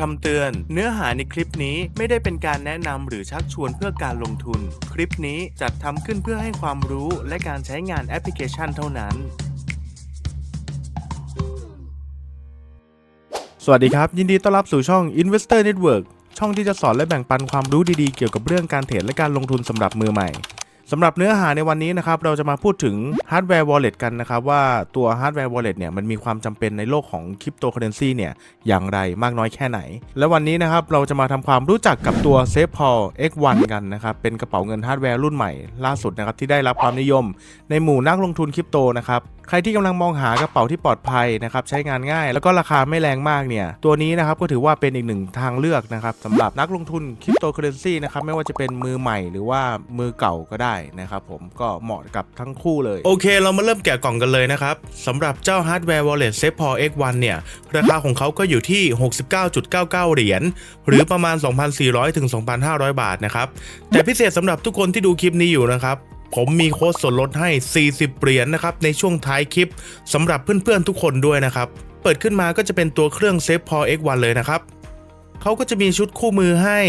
คำเตือน เนื้อหาในคลิปนี้ไม่ได้เป็นการแนะนำหรือชักชวนเพื่อการลงทุน คลิปนี้จัดทำขึ้นเพื่อให้ความรู้และการใช้งานแอปพลิเคชันเท่านั้น สวัสดีครับ ยินดีต้อนรับสู่ช่อง Investor Network ช่องที่จะสอนและแบ่งปันความรู้ดีๆ เกี่ยวกับเรื่องการเทรดและการลงทุนสำหรับมือใหม่ สำหรับเนื้อหาในวันนี้นะครับเราจะมาพูดถึงฮาร์ดแวร์วอลเล็ตกันนะครับว่าตัวฮาร์ดแวร์วอลเล็ตเนี่ยมันมีความจำเป็นในโลกของคริปโตเคอเรนซีเนี่ยอย่างไรมากน้อยแค่ไหน และวันนี้นะครับเราจะมาทำความรู้จักกับตัว s a f e p a l X1 กันนะครับเป็นกระเป๋าเงินฮาร์ดแวร์รุ่นใหม่ล่าสุดนะครับที่ได้รับความนิยมในหมู่นักลงทุนคริปโตนะครับ ใครที่กำลังมองหากระเป๋าที่ปลอดภัยนะครับใช้งานง่าย แล้วก็ราคาไม่แรงมากเนี่ยตัวนี้นะครับก็ถือว่าเป็นอีกหนึ่งทางเลือกนะครับสำหรับนักลงทุนคริปโตเคอเรนซีนะครับไม่ว่าจะเป็นมือใหม่หรือว่ามือเก่าก็ได้นะครับผมก็เหมาะกับทั้งคู่เลย โอเค เรามาเริ่มแกะกล่องกันเลยนะครับสำหรับเจ้า Hardware Wallet s a f e p a l X1 เนี่ยราคาของเขาก็อยู่ที่ 69.99 เหรียญหรือประมาณ 2,400ถึง2,500 บาทนะครับแต่พิเศษสำหรับทุกคนที่ดูคลิปนี้อยู่นะครับ ผมมีโค้ดส่วนลดให้ 40 เหรียญนะครับในช่วงท้ายคลิปสำหรับเพื่อนๆทุกคนด้วยนะครับ เปิดขึ้นมาก็จะเป็นตัวเครื่อง s a f e p a l X1 เลยนะครับเขาก็จะมีชุดคู่มือให้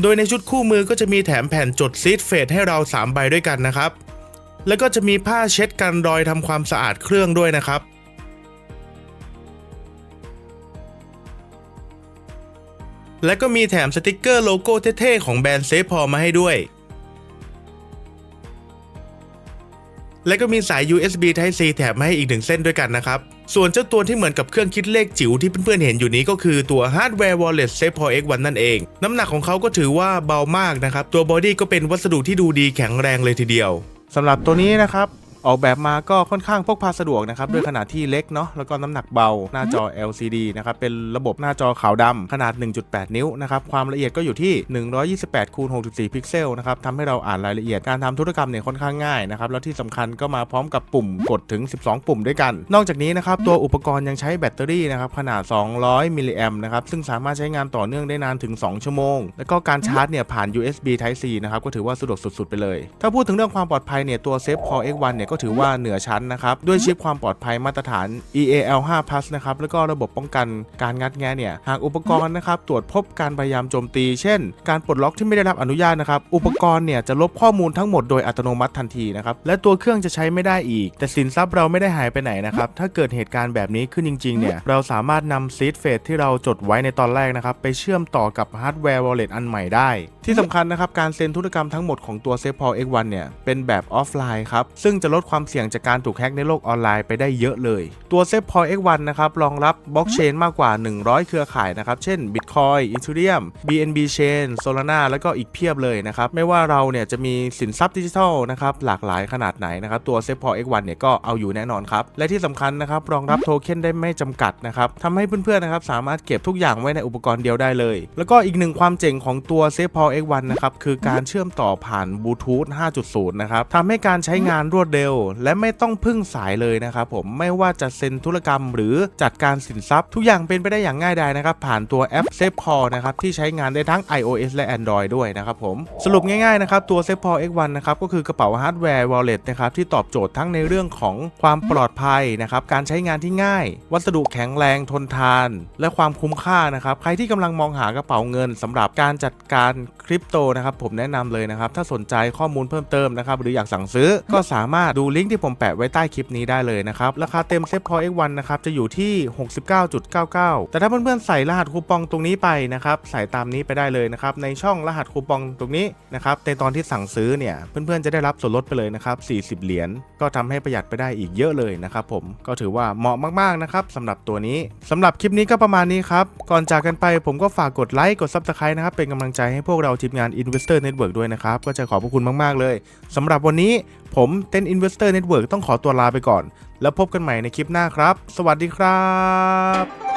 โดยในชุดคู่มือก็จะมีแถมแผ่นจดซีดเฟดให้เรา 3 ใบด้วยกันนะครับ แล้วก็จะมีผ้าเช็ดกันรอยทำความสะอาดเครื่องด้วยนะครับและก็มีแถมสติกเกอร์โลโก้เท่ๆของแบรนด์เซฟพอมาให้ด้วย และก็มีสาย USB Type C แถมมาให้อีกหนึ่งเส้นด้วยกันนะครับ ส่วนเจ้าตัวที่เหมือนกับเครื่องคิดเลขจิ๋วที่เพื่อนๆเห็นอยู่นี้ก็คือตัว Hardware Wallet SafePort X1 นั่นเอง น้ำหนักของเขาก็ถือว่าเบามากนะครับ ตัวบอดี้ก็เป็นวัสดุที่ดูดีแข็งแรงเลยทีเดียวสำหรับตัวนี้นะครับ ออกแบบมาก็ค่อนข้างพกพาสะดวกนะครับด้วยขนาดที่เล็กเนาะแล้วก็น้ำหนักเบาหน้าจอ LCD นะครับเป็นระบบหน้าจอขาวดำขนาด 1.8 นิ้วนะครับความละเอียดก็อยู่ที่ 128คูณ64 พิกเซลนะครับทำให้เราอ่านรายละเอียดการทำธุรกรรมเนี่ยค่อนข้างง่ายนะครับแล้วที่สำคัญก็มาพร้อมกับปุ่มกดถึง 12 ปุ่มด้วยกัน นอกจากนี้นะครับตัวอุปกรณ์ยังใช้แบตเตอรี่นะครับขนาด 200มิลลิแอมนะครับซึ่งสามารถใช้งานต่อเนื่องได้นานถึง 2 ชั่วโมง แล้วก็การชาร์จเนี่ยผ่าน USB Type C นะครับก็ถือว่าสะดวกสุด ๆ ไปเลย ถ้าพูดถึงเรื่องความปลอดภัยเนี่ยตัว Safe Core X1 เนี่ยก็ถือว่าเหนือชั้นนะครับ ด้วยชิปความปลอดภัยมาตรฐาน EAL5 Plus นะครับ แล้วก็ระบบป้องกันการงัดแงะเนี่ย หากอุปกรณ์นะครับ ตรวจพบการพยายามโจมตี เช่น การปลดล็อกที่ไม่ได้รับอนุญาตนะครับ อุปกรณ์เนี่ยจะลบข้อมูลทั้งหมดโดยอัตโนมัติทันทีนะครับ และตัวเครื่องจะใช้ไม่ได้อีก แต่สินทรัพย์เราไม่ได้หายไปไหนนะครับ ถ้าเกิดเหตุการณ์แบบนี้ขึ้นจริงๆ เนี่ย เราสามารถนำซีดเฟสที่เราจดไว้ในตอนแรกนะครับ ไปเชื่อมต่อกับฮาร์ดแวร์วอลเล็ตอันใหม่ได้ ที่สำคัญนะครับ การเซ็นธุรกรรมทั้งหมดของตัว s a f e p a l X1 เนี่ย เป็นแบบออฟไลน์ครับ ซึ่งจะลดความเสี่ยงจากการถูกแฮ็กในโลกออนไลน์ไปได้เยอะเลย ตัว s a f e p a l X1 นะครับรองรับบล็อกเชนมากกว่า 100 เครือข่ายนะครับ เช่น Bitcoin Ethereum BNB Chain Solana แล้วก็อีกเพียบเลยนะครับ ไม่ว่าเราเนี่ยจะมีสินทรัพย์ดิจิทัลนะครับหลากหลายขนาดไหนนะครับ ตัว s a f e p a l X1 เนี่ยก็เอาอยู่แน่นอนครับ และที่สำคัญนะครับรองรับโทเค็นได้ไม่จำกัดนะครับทำให้เพื่อนๆนะครับสามารถเก็บทุกอย่างไว้ในอุปกรณ์เดียวได้เลย แล้วก็อีกหนึ่งความเจ๋งของตัว s a f e p a l X1 นะครับคือการเชื่อมต่อผ่านบลูทูธ5.0 นะครับทำให้การใช้งานรวดเร็วและไม่ต้องพึ่งสายเลยนะครับผมไม่ว่าจะเซ็นธุรกรรม หรือจัดการสินทรัพย์ ทุกอย่างเป็นไปได้อย่างง่ายดายนะครับ ผ่านตัวแอป Safe Call นะครับที่ใช้งานได้ทั้ง iOS และ Android ด้วยนะครับผมสรุปง่ายๆนะครับตัว Safe p a X1 นะครับก็คือกระเป๋าฮาร์ดแวร์ Wallet นะครับที่ตอบโจทย์ทั้งในเรื่องของความปลอดภัยนะครับการใช้งานที่ง่าย วัสดุแข็งแรงทนทาน และความคุ้มค่านะครับใครที่กำลังมองหากระเป๋าเงินสำหรับการจัดการคริปโตนะครับผมแนะนำเลยนะครับถ้าสนใจข้อมูลเพิ่มเติมนะครับหรืออยากสั่งซื้อก็สามารถดููลิงก์ที่ผมแปะไว้ใต้คลิปนี้ได้เลยนะครับ ราคาเต็มเซฟพอ X1 นะครับ จะอยู่ที่ 69.99 แต่ถ้าเพื่อนๆใส่รหัสคูปองตรงนี้ไปนะครับ ใส่ตามนี้ไปได้เลยนะครับ ในช่องรหัสคูปองตรงนี้นะครับ ในตอนที่สั่งซื้อเนี่ยเพื่อนๆจะได้รับส่วนลดไปเลยนะครับ 40 เหรียญ ก็ทำให้ประหยัดไปได้อีกเยอะเลยนะครับผม ก็ถือว่าเหมาะมากๆนะครับสำหรับตัวนี้สำหรับคลิปนี้ก็ประมาณนี้ครับ ก่อนจากกันไปผมก็ฝากกดไลค์ กด Subscribe นะครับ เป็นกำลังใจให้พวกเราทีมงาน Investor Network ด้วยนะครับ ก็จะขอบพระคุณมากๆเลยสำหรับวันนี้ ผมเต้น Investor Network ต้องขอตัวลาไปก่อน แล้วพบกันใหม่ในคลิปหน้าครับ สวัสดีครับ